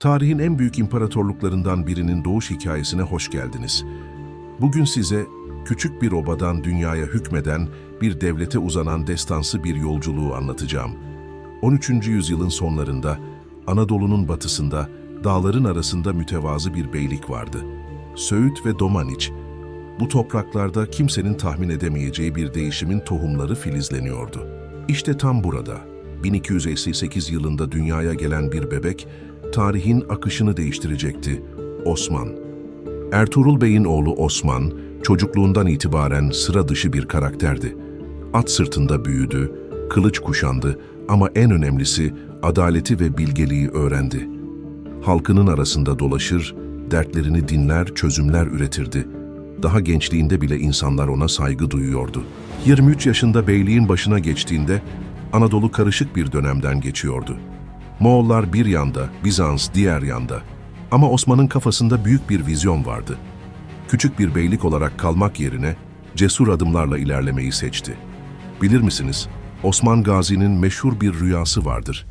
Tarihin en büyük imparatorluklarından birinin doğuş hikayesine hoş geldiniz. Bugün size küçük bir obadan dünyaya hükmeden bir devlete uzanan destansı bir yolculuğu anlatacağım. 13. yüzyılın sonlarında Anadolu'nun batısında dağların arasında mütevazı bir beylik vardı. Söğüt ve Domaniç. Bu topraklarda kimsenin tahmin edemeyeceği bir değişimin tohumları filizleniyordu. İşte tam burada 1258 yılında dünyaya gelen bir bebek tarihin akışını değiştirecekti. Osman. Ertuğrul Bey'in oğlu Osman, çocukluğundan itibaren sıra dışı bir karakterdi. At sırtında büyüdü, kılıç kuşandı ama en önemlisi adaleti ve bilgeliği öğrendi. Halkının arasında dolaşır, dertlerini dinler, çözümler üretirdi. Daha gençliğinde bile insanlar ona saygı duyuyordu. 23 yaşında beyliğin başına geçtiğinde Anadolu karışık bir dönemden geçiyordu. Moğollar bir yanda, Bizans diğer yanda. Ama Osman'ın kafasında büyük bir vizyon vardı. Küçük bir beylik olarak kalmak yerine cesur adımlarla ilerlemeyi seçti. Bilir misiniz, Osman Gazi'nin meşhur bir rüyası vardır.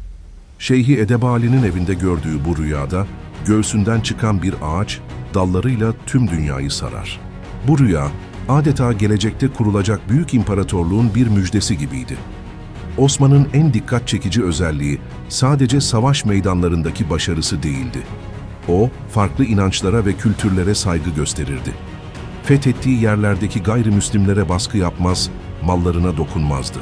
Şeyhi Edebali'nin evinde gördüğü bu rüyada göğsünden çıkan bir ağaç dallarıyla tüm dünyayı sarar. Bu rüya adeta gelecekte kurulacak büyük imparatorluğun bir müjdesi gibiydi. Osman'ın en dikkat çekici özelliği sadece savaş meydanlarındaki başarısı değildi. O, farklı inançlara ve kültürlere saygı gösterirdi. Fethettiği yerlerdeki gayrimüslimlere baskı yapmaz, mallarına dokunmazdı.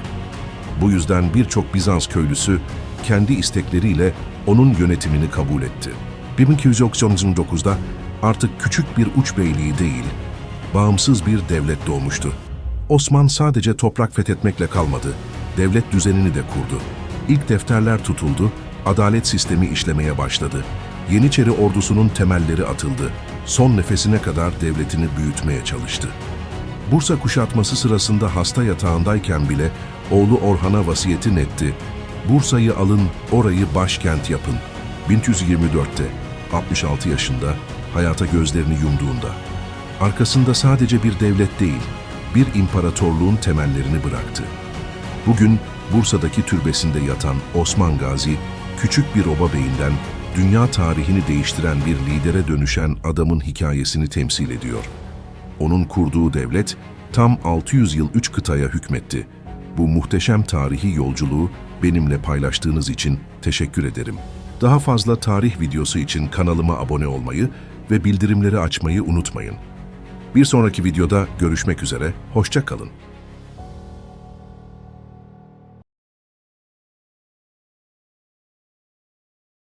Bu yüzden birçok Bizans köylüsü kendi istekleriyle onun yönetimini kabul etti. 1299'da artık küçük bir uç beyliği değil, bağımsız bir devlet doğmuştu. Osman sadece toprak fethetmekle kalmadı, devlet düzenini de kurdu. İlk defterler tutuldu, adalet sistemi işlemeye başladı. Yeniçeri ordusunun temelleri atıldı. Son nefesine kadar devletini büyütmeye çalıştı. Bursa kuşatması sırasında hasta yatağındayken bile oğlu Orhan'a vasiyetin etti. Bursa'yı alın, orayı başkent yapın. 1124'te, 66 yaşında, hayata gözlerini yumduğunda. Arkasında sadece bir devlet değil, bir imparatorluğun temellerini bıraktı. Bugün Bursa'daki türbesinde yatan Osman Gazi, küçük bir oba beyinden dünya tarihini değiştiren bir lidere dönüşen adamın hikayesini temsil ediyor. Onun kurduğu devlet tam 600 yıl 3 kıtaya hükmetti. Bu muhteşem tarihi yolculuğu benimle paylaştığınız için teşekkür ederim. Daha fazla tarih videosu için kanalıma abone olmayı ve bildirimleri açmayı unutmayın. Bir sonraki videoda görüşmek üzere, hoşça kalın.